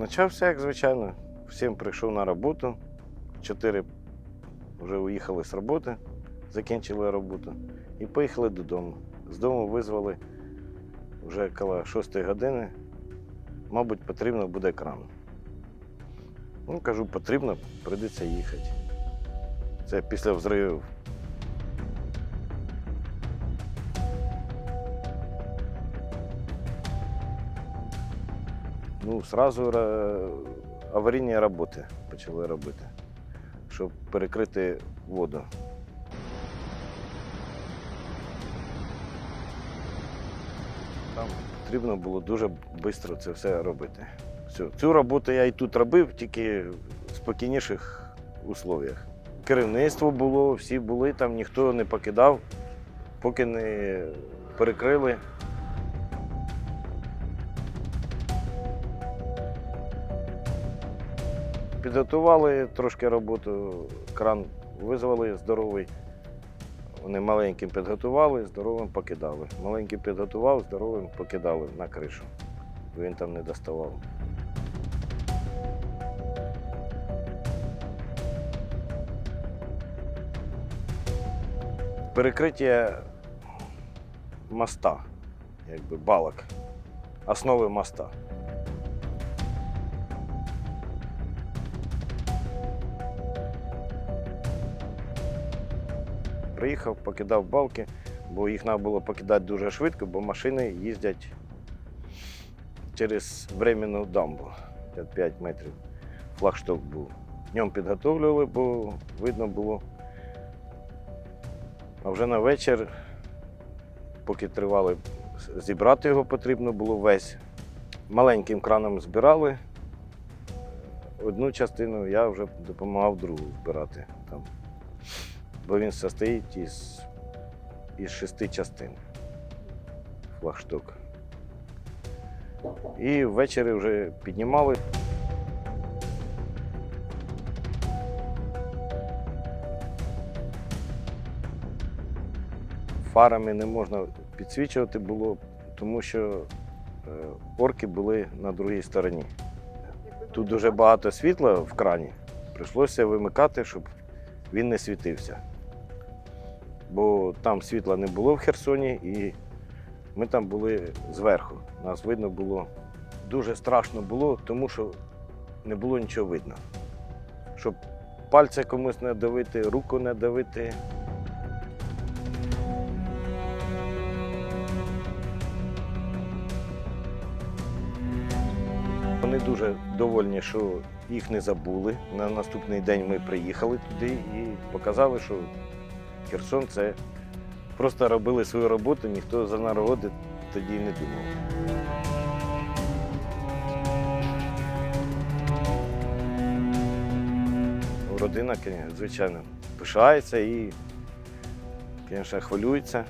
Почався, як звичайно. Всім прийшов на роботу. Чотири вже уїхали з роботи, закінчили роботу і поїхали додому. З дому визвали вже коло 6 години. Мабуть, потрібно буде кран. Ну, кажу, потрібно, прийдеться їхати. Це після взривів. Ну, сразу аварійні роботи почали робити, щоб перекрити воду. Там потрібно було дуже швидко це все робити. Все. Цю роботу я і тут робив, тільки в спокійніших условіях. Керівництво було, всі були там, ніхто не покидав, поки не перекрили. Підготували трошки роботу, кран визвали здоровий. Вони маленьким підготували, здоровим покидали. Маленький підготував, здоровим покидали на кришу. Він там не доставав. Перекриття моста, якби балок, основи моста. Приїхав, покидав балки, бо їх треба було покидати дуже швидко, бо машини їздять через временну дамбу 5 метрів. Флагшток був. Днем підготовлювали, бо видно було. А вже на вечір, поки тривали, зібрати його потрібно було весь. Маленьким краном збирали. Одну частину я вже допомагав другу збирати там бо він состоїть із, із шести частин флагшток. І ввечері вже піднімали. Фарами не можна підсвічувати було, тому що е, орки були на другій стороні. Тут дуже багато світла в крані. Прийшлося вимикати, щоб він не світився. Бо там світла не було в Херсоні, і ми там були зверху. Нас видно було. Дуже страшно було, тому що не було нічого видно. Щоб пальця комусь не давити, руку не давити. Вони дуже довольні, що їх не забули. На наступний день ми приїхали туди і показали, що Херсон це просто робили свою роботу, ніхто за народи тоді не думав. Родина, звичайно, пишається і, звісно, хвилюється.